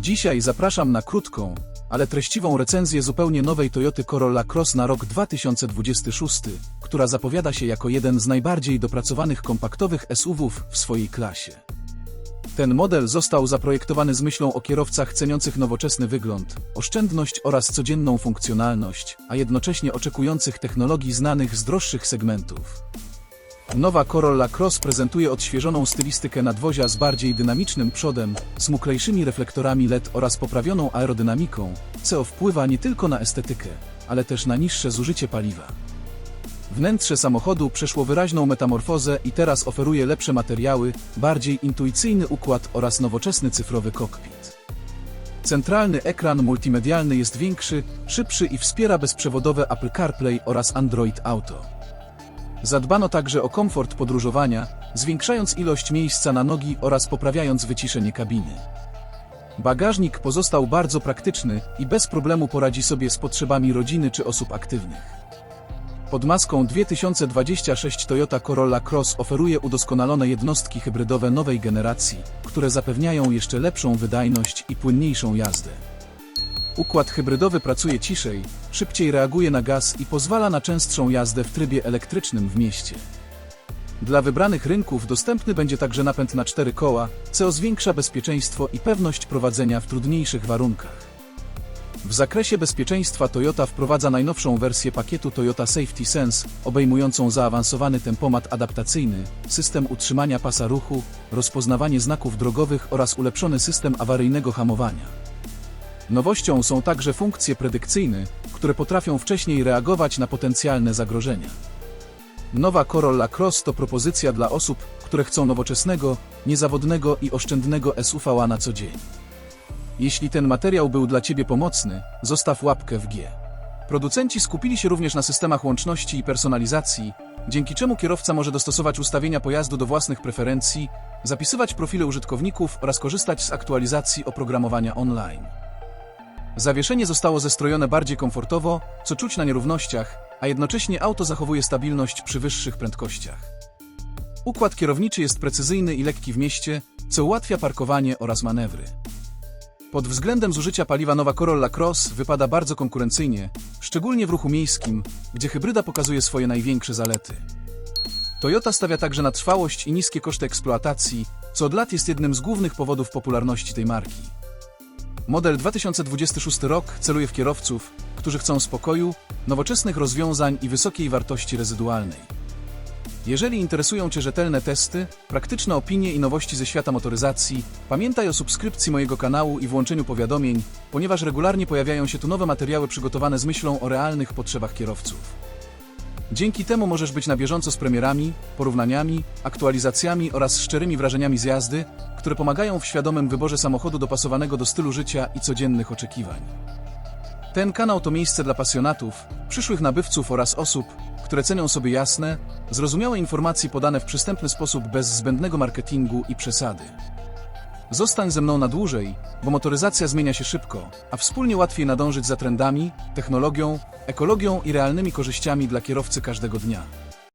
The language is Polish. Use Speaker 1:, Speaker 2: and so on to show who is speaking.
Speaker 1: Dzisiaj zapraszam na krótką, ale treściwą recenzję zupełnie nowej Toyoty Corolla Cross na rok 2026, która zapowiada się jako jeden z najbardziej dopracowanych kompaktowych SUV-ów w swojej klasie. Ten model został zaprojektowany z myślą o kierowcach ceniących nowoczesny wygląd, oszczędność oraz codzienną funkcjonalność, a jednocześnie oczekujących technologii znanych z droższych segmentów. Nowa Corolla Cross prezentuje odświeżoną stylistykę nadwozia z bardziej dynamicznym przodem, smuklejszymi reflektorami LED oraz poprawioną aerodynamiką, co wpływa nie tylko na estetykę, ale też na niższe zużycie paliwa. Wnętrze samochodu przeszło wyraźną metamorfozę i teraz oferuje lepsze materiały, bardziej intuicyjny układ oraz nowoczesny cyfrowy kokpit. Centralny ekran multimedialny jest większy, szybszy i wspiera bezprzewodowe Apple CarPlay oraz Android Auto. Zadbano także o komfort podróżowania, zwiększając ilość miejsca na nogi oraz poprawiając wyciszenie kabiny. Bagażnik pozostał bardzo praktyczny i bez problemu poradzi sobie z potrzebami rodziny czy osób aktywnych. Pod maską 2026 Toyota Corolla Cross oferuje udoskonalone jednostki hybrydowe nowej generacji, które zapewniają jeszcze lepszą wydajność i płynniejszą jazdę. Układ hybrydowy pracuje ciszej, szybciej reaguje na gaz i pozwala na częstszą jazdę w trybie elektrycznym w mieście. Dla wybranych rynków dostępny będzie także napęd na cztery koła, co zwiększa bezpieczeństwo i pewność prowadzenia w trudniejszych warunkach. W zakresie bezpieczeństwa Toyota wprowadza najnowszą wersję pakietu Toyota Safety Sense, obejmującą zaawansowany tempomat adaptacyjny, system utrzymania pasa ruchu, rozpoznawanie znaków drogowych oraz ulepszony system awaryjnego hamowania. Nowością są także funkcje predykcyjne, które potrafią wcześniej reagować na potencjalne zagrożenia. Nowa Corolla Cross to propozycja dla osób, które chcą nowoczesnego, niezawodnego i oszczędnego SUV na co dzień. Jeśli ten materiał był dla Ciebie pomocny, zostaw łapkę w G. Producenci skupili się również na systemach łączności i personalizacji, dzięki czemu kierowca może dostosować ustawienia pojazdu do własnych preferencji, zapisywać profile użytkowników oraz korzystać z aktualizacji oprogramowania online. Zawieszenie zostało zestrojone bardziej komfortowo, co czuć na nierównościach, a jednocześnie auto zachowuje stabilność przy wyższych prędkościach. Układ kierowniczy jest precyzyjny i lekki w mieście, co ułatwia parkowanie oraz manewry. Pod względem zużycia paliwa nowa Corolla Cross wypada bardzo konkurencyjnie, szczególnie w ruchu miejskim, gdzie hybryda pokazuje swoje największe zalety. Toyota stawia także na trwałość i niskie koszty eksploatacji, co od lat jest jednym z głównych powodów popularności tej marki. Model 2026 rok celuje w kierowców, którzy chcą spokoju, nowoczesnych rozwiązań i wysokiej wartości rezydualnej. Jeżeli interesują Cię rzetelne testy, praktyczne opinie i nowości ze świata motoryzacji, pamiętaj o subskrypcji mojego kanału i włączeniu powiadomień, ponieważ regularnie pojawiają się tu nowe materiały przygotowane z myślą o realnych potrzebach kierowców. Dzięki temu możesz być na bieżąco z premierami, porównaniami, aktualizacjami oraz szczerymi wrażeniami z jazdy, które pomagają w świadomym wyborze samochodu dopasowanego do stylu życia i codziennych oczekiwań. Ten kanał to miejsce dla pasjonatów, przyszłych nabywców oraz osób, które cenią sobie jasne, zrozumiałe informacje podane w przystępny sposób bez zbędnego marketingu i przesady. Zostań ze mną na dłużej, bo motoryzacja zmienia się szybko, a wspólnie łatwiej nadążyć za trendami, technologią, ekologią i realnymi korzyściami dla kierowcy każdego dnia.